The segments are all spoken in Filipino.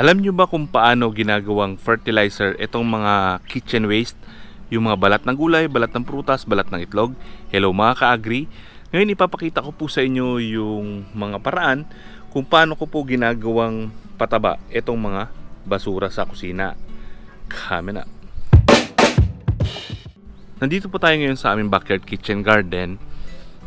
Alam nyo ba kung paano ginagawang fertilizer itong mga kitchen waste? Yung mga balat ng gulay, balat ng prutas, balat ng itlog? Hello mga ka-agri! Ngayon ipapakita ko po sa inyo yung mga paraan kung paano ko po ginagawang pataba itong mga basura sa kusina. Coming up! Nandito po tayo ngayon sa aming backyard kitchen garden.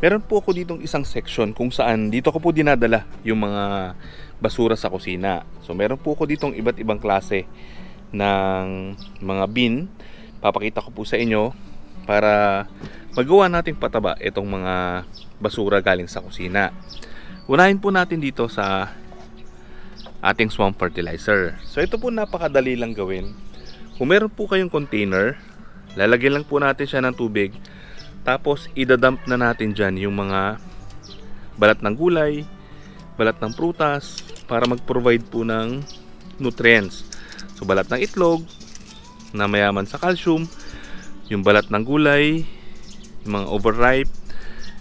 Meron po ako ditong isang section kung saan dito ko po dinadala yung mga basura sa kusina. So meron po ako ditong iba't ibang klase ng mga bin. Papakita ko po sa inyo para magawa nating pataba itong mga basura galing sa kusina. Unahin po natin dito sa ating swamp fertilizer. So ito po napakadali lang gawin. Kung meron po kayong container, lalagyan lang po natin siya ng tubig. Tapos idadump na natin dyan yung mga balat ng gulay, balat ng prutas para mag-provide po ng nutrients. So balat ng itlog na mayaman sa calcium, yung balat ng gulay, yung mga overripe,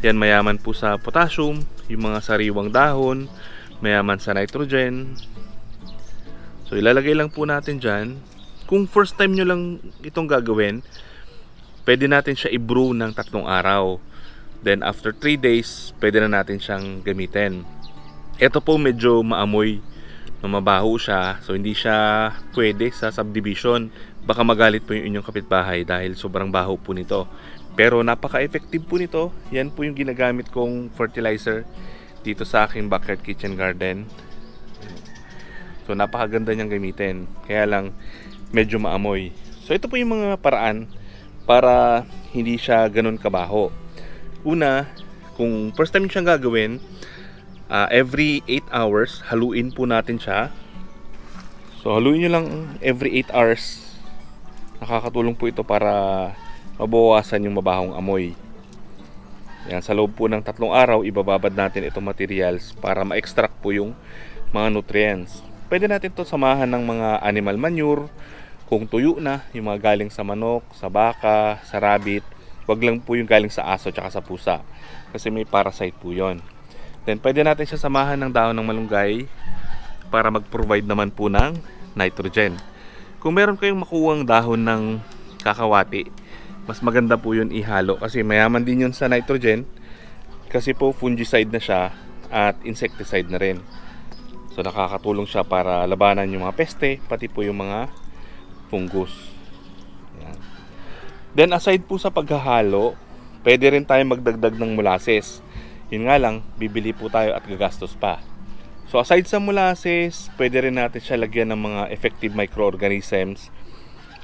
yan mayaman po sa potassium, yung mga sariwang dahon, mayaman sa nitrogen. So ilalagay lang po natin dyan. Kung first time nyo lang itong gagawin, pwede natin siya i-brew ng tatlong araw. Then after 3 days, pwede na natin siyang gamitin. Ito po medyo maamoy mabaho siya. So hindi siya pwede sa subdivision. Baka magalit po yung inyong kapitbahay dahil sobrang baho po nito. Pero napaka-effective po nito. Yan po yung ginagamit kong fertilizer dito sa aking backyard kitchen garden. So napakaganda niyang gamitin. Kaya lang medyo maamoy. So ito po yung mga paraan para hindi siya ganun kabaho. Una, kung first time siyang gagawin, uh, every 8 hours, haluin po natin siya. So haluin nyo lang every 8 hours. Nakakatulong po ito para mabawasan yung mabahong amoy. Yan, sa loob po ng tatlong araw, ibababad natin itong materials para ma-extract po yung mga nutrients. Pwede natin to samahan ng mga animal manure, kung tuyo na, yung mga galing sa manok, sa baka, sa rabbit, wag lang po yung galing sa aso at sa pusa. Kasi may parasite po yon. Then pwede natin siya samahan ng dahon ng malunggay para mag-provide naman po ng nitrogen. Kung meron kayong makuwang dahon ng kakawati, mas maganda po yun ihalo kasi mayaman din yun sa nitrogen kasi po fungicide na siya at insecticide na rin. So nakakatulong siya para labanan yung mga peste, pati po yung mga fungus. Yan. Then aside po sa paghahalo, pwede rin tayo magdagdag ng molasses. Yun nga lang, bibili po tayo at gagastos pa. So aside sa molasses, pwede rin natin siya lagyan ng mga effective microorganisms.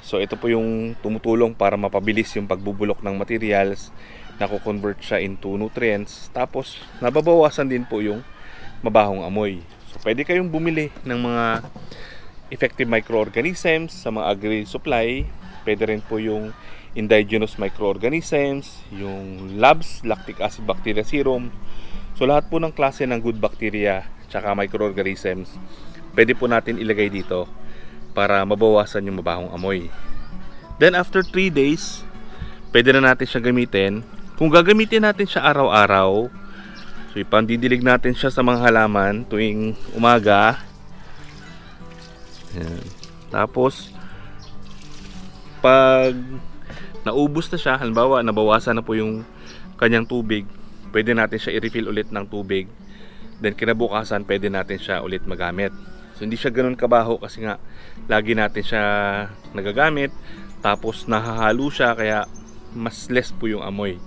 So ito po yung tumutulong para mapabilis yung pagbubulok ng materials, nako-convert siya into nutrients, tapos nababawasan din po yung mabahong amoy. So pwede kayong bumili ng mga effective microorganisms sa mga agri supply. Pwede rin po yung indigenous microorganisms, yung labs, lactic acid bacteria serum. So lahat po ng klase ng good bacteria tsaka microorganisms, pwede po natin ilagay dito para mabawasan yung mabahong amoy. Then after 3 days, pwede na natin siya gamitin. Kung gagamitin natin siya araw-araw, so ipandidilig natin siya sa mga halaman tuwing umaga, Ayan. Tapos, pag naubos na siya, halimbawa nabawasan na po yung kanyang tubig, pwede natin siya i-refill ulit ng tubig. Then kinabukasan, pwede natin siya ulit magamit. So hindi siya ganun kabaho kasi nga lagi natin siya nagagamit. Tapos nahahalo siya kaya mas less po yung amoy.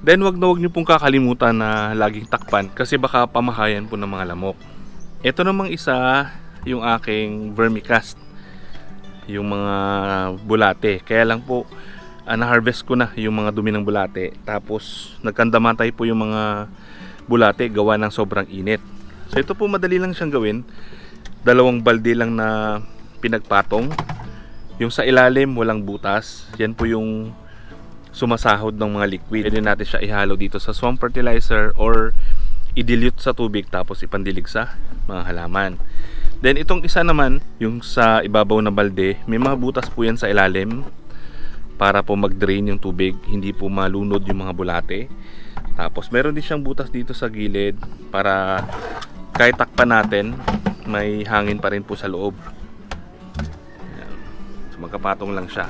Then wag na wag niyo pong kakalimutan na laging takpan kasi baka pamahayan po ng mga lamok. Ito namang isa yung aking vermicast yung mga bulate. Kaya lang po uh, na-harvest ko na yung mga dumi ng bulate. Tapos nagkandamatay po yung mga bulate gawa ng sobrang init. So ito po madali lang siyang gawin. Dalawang balde lang na pinagpatong. Yung sa ilalim walang butas. Yan po yung sumasahod ng mga liquid. Pwede natin siya ihalo dito sa swamp fertilizer or i-dilute sa tubig tapos ipandilig sa mga halaman Then itong isa naman, yung sa ibabaw na balde, may mga butas po yan sa ilalim para po mag-drain yung tubig, hindi po malunod yung mga bulate. Tapos meron din siyang butas dito sa gilid para kahit takpan natin, may hangin pa rin po sa loob. Ayan. So magkapatong lang siya.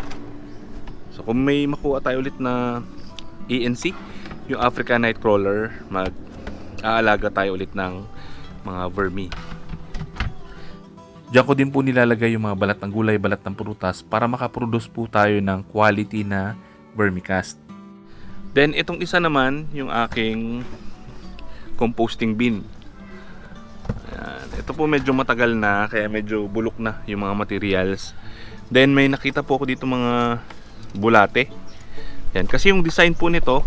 So kung may makuha tayo ulit na ANC, yung African Nightcrawler, mag aalaga tayo ulit ng mga vermi. Diyan ko din po nilalagay yung mga balat ng gulay, balat ng prutas para makaproduce po tayo ng quality na vermicast. Then itong isa naman, yung aking composting bin. Ayan. Ito po medyo matagal na, kaya medyo bulok na yung mga materials. Then may nakita po ako dito mga bulate. Yan, kasi yung design po nito,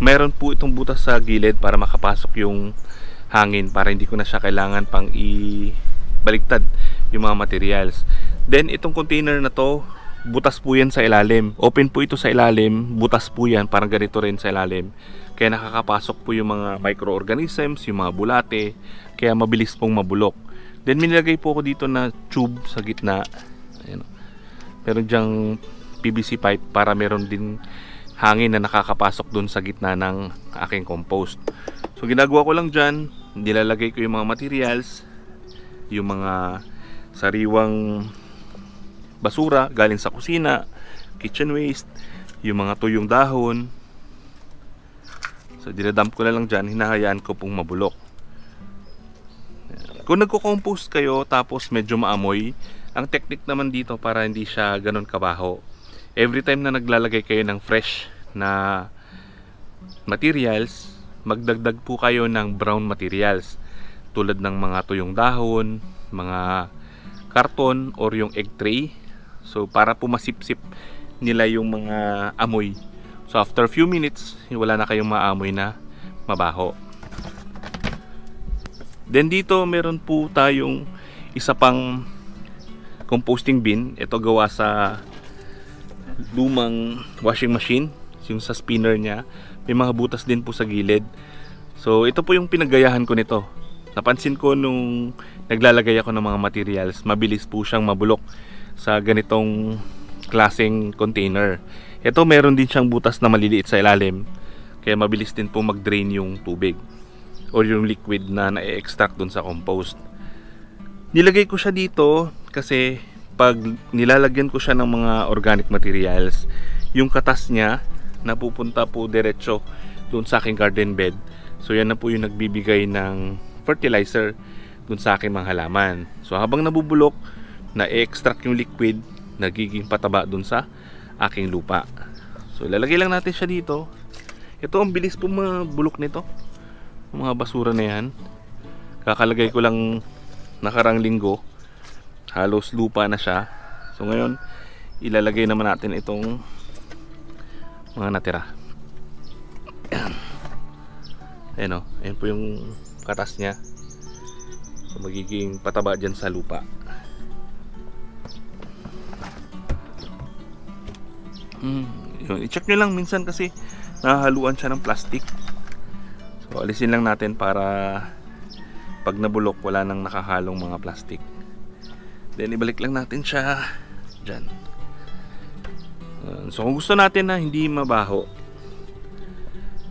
meron po itong butas sa gilid para makapasok yung hangin para hindi ko na siya kailangan pang i baligtad yung mga materials. Then itong container na to, butas po yan sa ilalim. Open po ito sa ilalim, butas po yan, parang ganito rin sa ilalim. Kaya nakakapasok po yung mga microorganisms, yung mga bulate, kaya mabilis pong mabulok. Then minilagay po ako dito na tube sa gitna. Ayan. Meron diyang PVC pipe para meron din hangin na nakakapasok dun sa gitna ng aking compost. So ginagawa ko lang dyan, nilalagay ko yung mga materials, yung mga sariwang basura galing sa kusina, kitchen waste, yung mga tuyong dahon. So dinadump ko na lang dyan, hinahayaan ko pong mabulok. Kung nagko-compost kayo tapos medyo maamoy, ang technique naman dito para hindi siya ganun kabaho. Every time na naglalagay kayo ng fresh na materials, magdagdag po kayo ng brown materials tulad ng mga tuyong dahon, mga karton or yung egg tray. So para po masipsip nila yung mga amoy. So after few minutes, wala na kayong maamoy na mabaho. Then dito meron po tayong isa pang composting bin. Ito gawa sa lumang washing machine. Yung sa spinner niya. May mga butas din po sa gilid. So ito po yung pinagayahan ko nito. Napansin ko nung naglalagay ako ng mga materials, mabilis po siyang mabulok sa ganitong klaseng container. Ito meron din siyang butas na maliliit sa ilalim. Kaya mabilis din po mag-drain yung tubig or yung liquid na na-extract dun sa compost. Nilagay ko siya dito kasi pag nilalagyan ko siya ng mga organic materials, yung katas niya napupunta po diretso dun sa aking garden bed. So yan na po yung nagbibigay ng fertilizer dun sa aking mga halaman. So habang nabubulok, na-extract yung liquid, nagiging pataba dun sa aking lupa. So ilalagay lang natin siya dito. Ito ang bilis po mabulok nito. Mga basura na yan. Kakalagay ko lang nakarang linggo. Halos lupa na siya. So ngayon, ilalagay naman natin itong mga natira. Ayan. O. Ayan po yung katas niya. So magiging pataba dyan sa lupa. Yun. I-check nyo lang minsan kasi nahahaluan siya ng plastic. So alisin lang natin para pag nabulok wala nang nakahalong mga plastic. Then ibalik lang natin siya dyan. Uh, so kung gusto natin na hindi mabaho,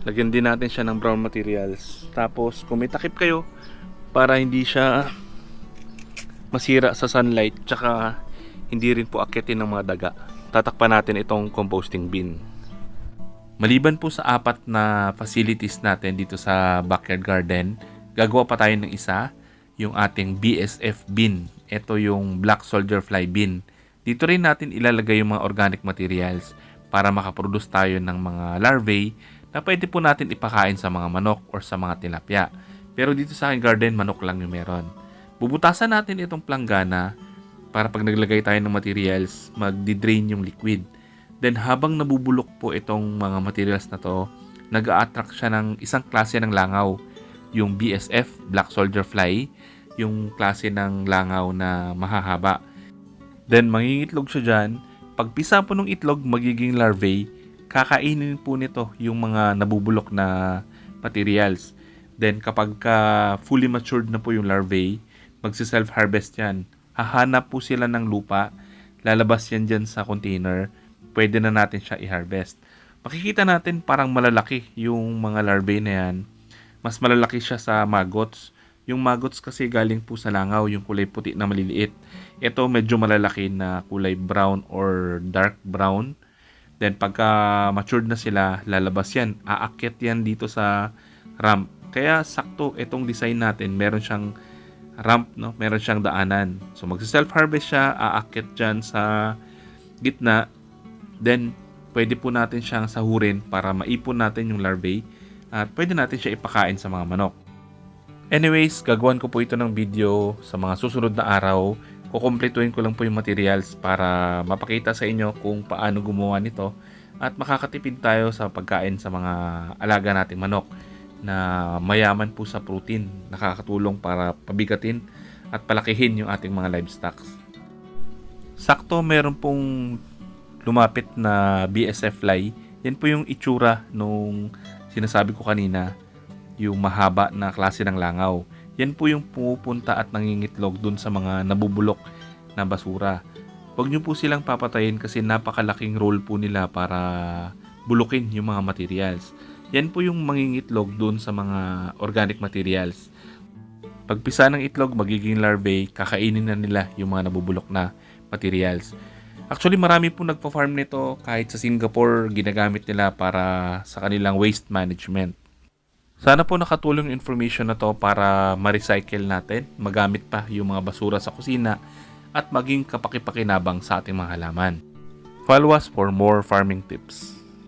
lagyan din natin siya ng brown materials. Tapos kung may takip kayo para hindi siya masira sa sunlight tsaka hindi rin po akitin ng mga daga. Tatakpan natin itong composting bin. Maliban po sa apat na facilities natin dito sa backyard garden, gagawa pa tayo ng isa, yung ating BSF bin. Ito yung Black Soldier Fly bin. Dito rin natin ilalagay yung mga organic materials para makaproduce tayo ng mga larvae na pwede po natin ipakain sa mga manok or sa mga tilapia. Pero dito sa aking garden, manok lang yung meron. Bubutasan natin itong planggana para pag naglagay tayo ng materials, magdi-drain yung liquid. Then habang nabubulok po itong mga materials na to, nag attract siya ng isang klase ng langaw. Yung BSF, Black Soldier Fly, yung klase ng langaw na mahahaba. Then mangingitlog siya dyan. Pag pisa po ng itlog, magiging larvae, kakainin po nito yung mga nabubulok na materials. Then kapag ka fully matured na po yung larvae, magsi-self-harvest yan. Hahanap po sila ng lupa, lalabas yan dyan sa container, pwede na natin siya i-harvest. Makikita natin parang malalaki yung mga larvae na yan. Mas malalaki siya sa maggots. Yung maggots kasi galing po sa langaw, yung kulay puti na maliliit. Ito medyo malalaki na kulay brown or dark brown. Then pagka matured na sila, lalabas yan. Aakyat yan dito sa ramp. Kaya sakto itong design natin, meron siyang ramp, no? Meron siyang daanan. So magsa-self-harvest siya, aakyat dyan sa gitna. Then pwede po natin siyang sahurin para maipon natin yung larvae at pwede natin siya ipakain sa mga manok. Anyways, gagawan ko po ito ng video sa mga susunod na araw. Kukumpletuhin ko lang po yung materials para mapakita sa inyo kung paano gumawa nito at makakatipid tayo sa pagkain sa mga alaga nating manok na mayaman po sa protein, nakakatulong para pabigatin at palakihin yung ating mga livestock. Sakto meron pong lumapit na BSF fly. Yan po yung itsura nung sinasabi ko kanina, yung mahaba na klase ng langaw. Yan po yung pumupunta at nangingitlog dun sa mga nabubulok na basura. Huwag nyo po silang papatayin kasi napakalaking role po nila para bulukin yung mga materials. Yan po yung mangingitlog dun sa mga organic materials. Pagpisa ng itlog, magiging larvae, kakainin na nila yung mga nabubulok na materials. Actually, marami po nagpa-farm nito kahit sa Singapore, ginagamit nila para sa kanilang waste management. Sana po nakatulong information na to para ma-recycle natin, magamit pa yung mga basura sa kusina at maging kapakipakinabang sa ating mga halaman. Follow us for more farming tips.